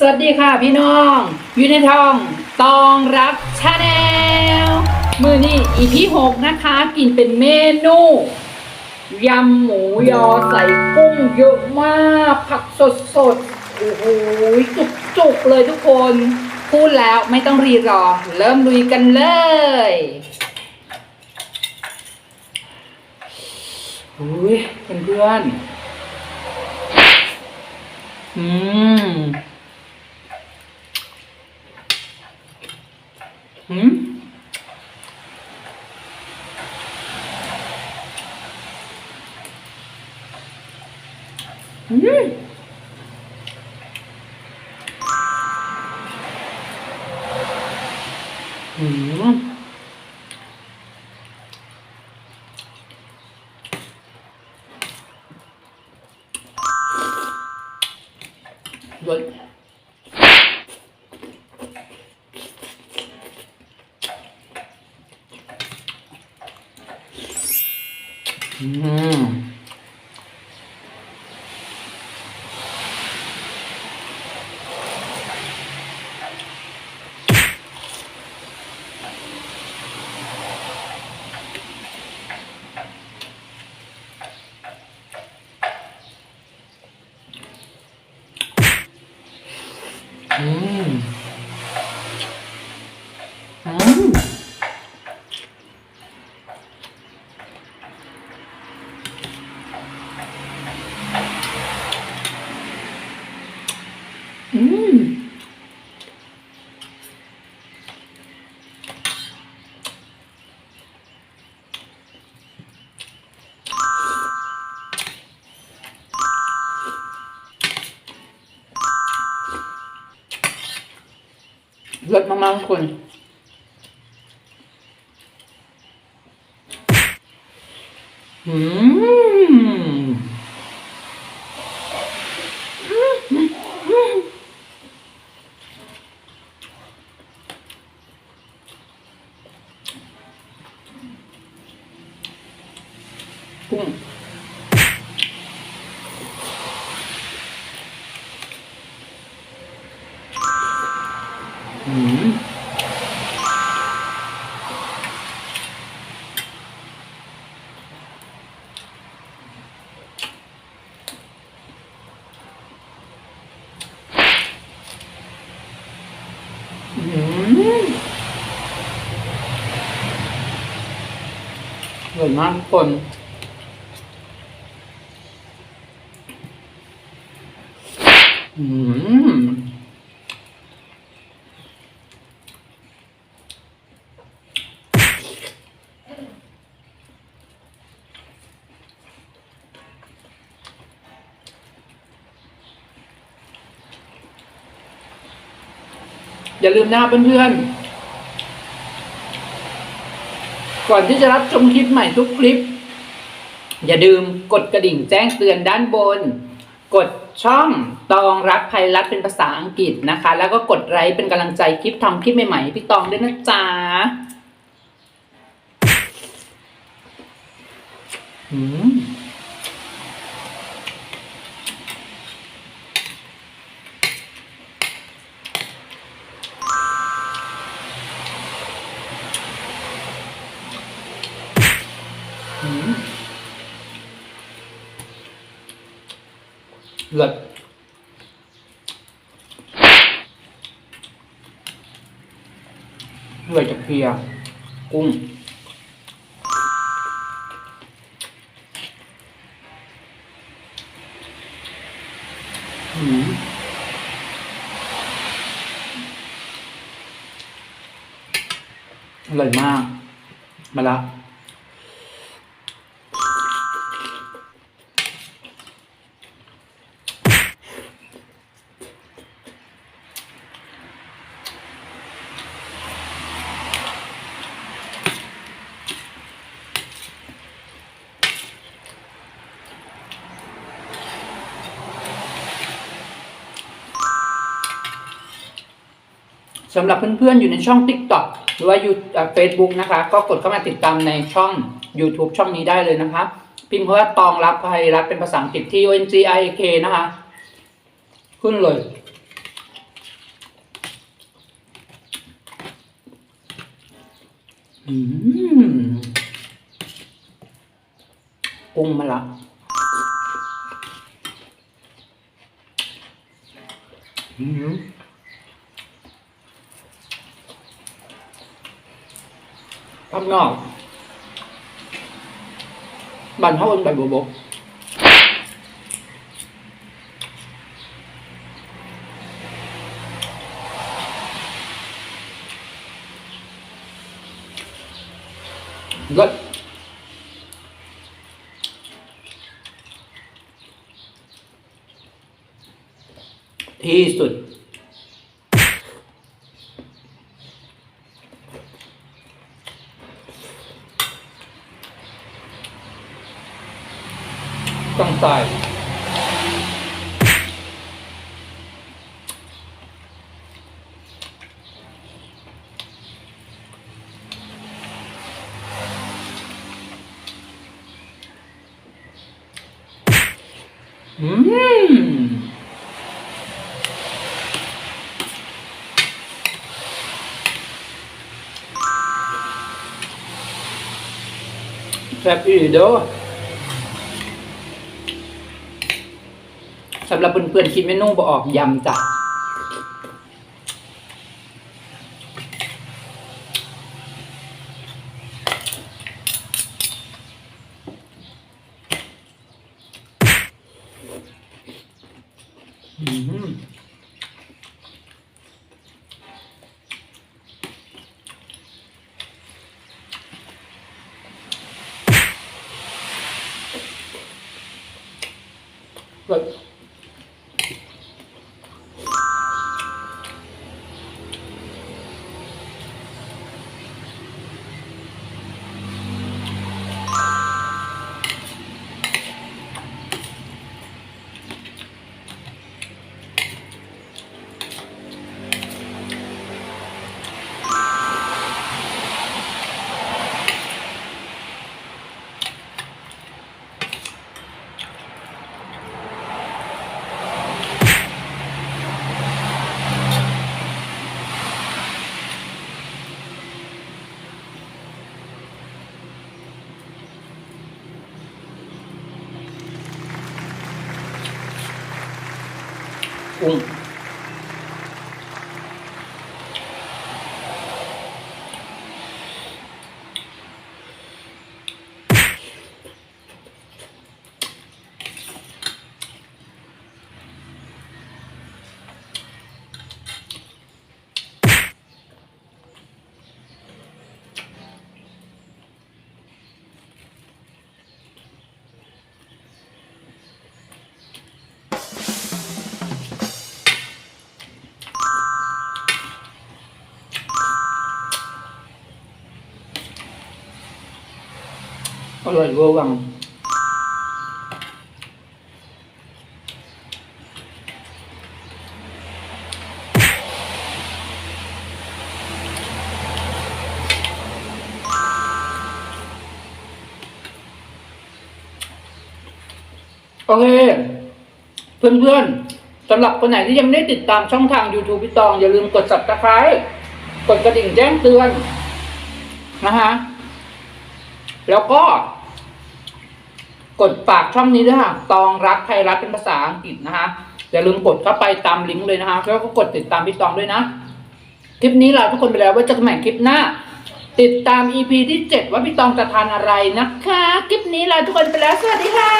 สวัสดีค่ะพี่น้องอยู่ในท้องตองรักชาแนลมือนี้อีพีหกนะคะ กินเป็นเมนูยำหมูยอใส่กุ้งเยอะมาก ผักสดสดโอ้โหจุกจุกเลยทุกคน พูดแล้วไม่ต้องรีรอ เริ่มลุยกันเลยอุ้ยเพื่อนๆอืมหืมอืมอืม รสอืม อืมอืม อืมรสมากๆทุกคนอืม กุ้งอืมอืมอร่อยมากทุกคน อืม อย่าลืมนะครับเพื่อนๆ ก่อนที่จะรับชมคลิปใหม่ทุกคลิป อย่าลืมกดกระดิ่งแจ้งเตือนด้านบน กดช่องตองรักภัยรัฐเป็นภาษาอังกฤษนะคะ แล้วก็กดไลค์เป็นกำลังใจคลิปทำคลิปใหม่ๆพี่ตองด้วยนะจ๊ะอืม เลิศเลือดจากเพีย กุ้ง อืมอร่อยมาก มาละ สำหรับเพื่อนๆ อยู่ในช่อง TikTok หรือว่ายูเฟซบุ๊กนะคะ ก็กดเข้ามาติดตามในช่อง YouTube ช่องนี้ได้เลยนะครับพิมพ์คำว่าตองรับภัยรัฐเป็นภาษาอังกฤษที่ O N G I K นะคะ ขึ้นเลย อืมกุ้งมาละอืม ข้างนอกบันเท่ากันใบบัวบกก็ที่สุด ต้องใส่อืมแซ่บอีเด้อ สำหรับเพื่อนๆคิดเมนูบออกยำจ้ะอืมแบบ กุ้ อร่อยเวอร์วังโอเค เพื่อนๆสำหรับคนไหนที่ยังไม่ได้ติดตามช่องทาง YouTube พี่ตอง อย่าลืมกด subscribe กดกระดิ่งแจ้งเตือน นะคะแล้วก็ กดฝากช่องนี้ด้วยค่ะ ตองรักไทยรัฐเป็นภาษาอังกฤษนะคะอย่าลืมกดเข้าไปตามลิงก์เลยนะคะแล้วก็กดติดตามพี่ตองด้วยนะ คลิปนี้ลาทุกคนไปแล้วไว่าเจะกันใหม่คลิปหน้า ติดตาม EP ที่ 7 ว่าพี่ตองจะทานอะไรนะคะ คลิปนี้ลาทุกคนไปแล้ว สวัสดีค่ะ